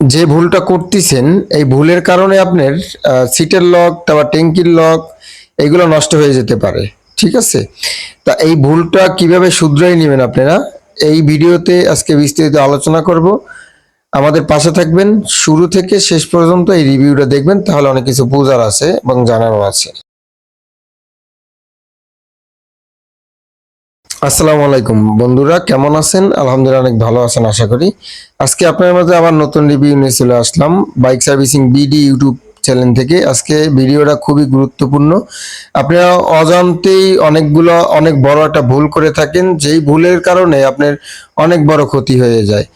যে ভুলটা করতেছেন, এই ভুলের কারণে আপনার সিটের লক, তারপর ট্যাঙ্কির লক, এগুলো নষ্ট হয়ে যেতে পারে, ঠিক আছে? তা এই ভুলটা কীভাবে শুধরাই নেবেন আপনারা? এই ভিডিওতে আজকে বিস্তারিত আলোচনা করব। আমাদের পাশে থাকবেন। শুরু থেকে শেষ পর্যন্ত এই রিভিউটা দেখবেন, তাহলে অনেক কিছু বোঝার আছে এবং জানানো আছে। আসসালামু আলাইকুম। বন্ধুরা, কেমন আছেন? আলহামদুলিল্লাহ অনেক ভালো আছেন, আশা করি। আজকে আপনার মাঝে আবার নতুন রিভিউ নিয়ে চলে আসলাম bike servicing BD YouTube channel থেকে। আজকে ভিডিওটা খুবই গুরুত্বপূর্ণ। আপনারা অজান্তেই অনেকগুলো, অনেক বড় একটা ভুল করে থাকেন, যেই ভুলের কারণে আপনার অনেক বড় ক্ষতি হয়ে যায়।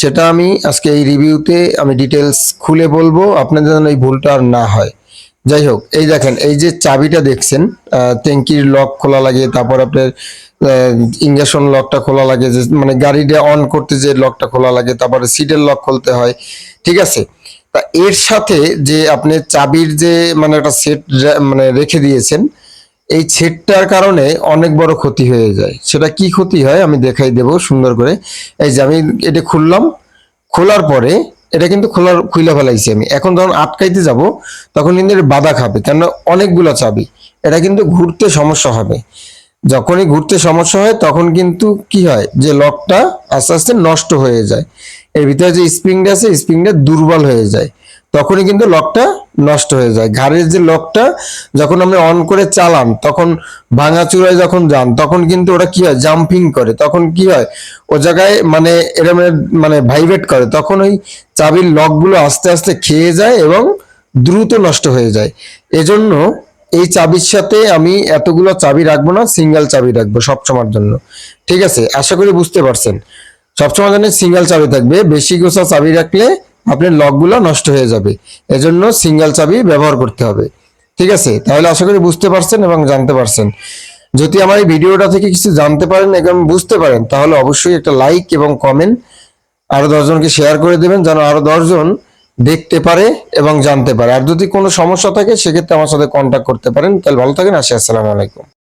সেটা আমি আজকে এই রিভিউতে আমি ডিটেলস খুলে বলব, আপনাদের যেন এই ভুলটা আর না হয়। যাই হোক এই দেখেন, এই যে চাবিটা দেখছেন ট্যাঙ্কির লক খোলা লাগে, তারপর আপনার ইঞ্জেকশন লকটা খোলা লাগে, যে মানে গাড়িটা অন করতে যে লকটা খোলা লাগে, তারপরে সিটের লক খুলতে হয়, ঠিক আছে? তা এর সাথে যে আপনি চাবির যে মানে একটা সেট মানে রেখে দিয়েছেন, এই সেটটার কারণে অনেক বড় ক্ষতি হয়ে যায়। সেটা কি ক্ষতি হয় আমি দেখাই দেব সুন্দর করে। এই যে আমি এটা খুললাম, খোলার পরে এটা কিন্তু খোলার খুলে ফেলাইছি আমি। এখন যখন আটকাইতে যাব, তখন কিন্তু এটা বাধা খাবে কেন অনেকগুলো চাবি। এটা কিন্তু ঘুরতে সমস্যা হবে। যখনই ঘুরতে সমস্যা হয়, তখন কিন্তু কি হয়? যে লকটা আস্তে আস্তে নষ্ট হয়ে যায়। এর ভিতরে যে স্প্রিংটা আছে, স্প্রিংটা দুর্বল হয়ে যায়। তখনই কিন্তু লকটা নষ্ট হয়ে যায়। ঘাড়ের যে লকটা যখন আপনি অন করে চালান, তখন ভাঙা ভাঙাচুরায় যখন যান, তখন কিন্তু ওরা কি হয়? জাম্পিং করে। তখন কি হয়? ও জায়গায় মানে এরম মানে ভাইব্রেট করে। তখন ওই চাবির লকগুলো আস্তে আস্তে খেয়ে যায় এবং দ্রুত নষ্ট হয়ে যায়। এজন্য এই চাবির সাথে আমি এতগুলো চাবি রাখব না সিঙ্গেল চাবি রাখব সবসময়ের জন্য। ঠিক আছে? আশা করি বুঝতে পারছেন। সবসময় জন্য সিঙ্গেল চাবি থাকবে। বেশি গোছা চাবি রাখলে আপনার লকগুলো নষ্ট হয়ে যাবে। এজন্য সিঙ্গেল চাবি ব্যবহার করতে হবে। ঠিক আছে? তাহলে আশা করি বুঝতে পারছেন এবং জানতে পারছেন। যদি আমার এই ভিডিওটা থেকে কিছু জানতে পারেন এবং বুঝতে পারেন, তাহলে অবশ্যই একটা লাইক এবং কমেন্ট আরও দশজনকে শেয়ার করে দেবেন, যেন আরও দশজন দেখতে পারে এবং জানতে পারে। আর যদি কোনো সমস্যা থাকে, সেক্ষেত্রে আমার সাথে কন্ট্যাক্ট করতে পারেন। তাহলে ভালো থাকেন, আসি, আসসালামু আলাইকুম।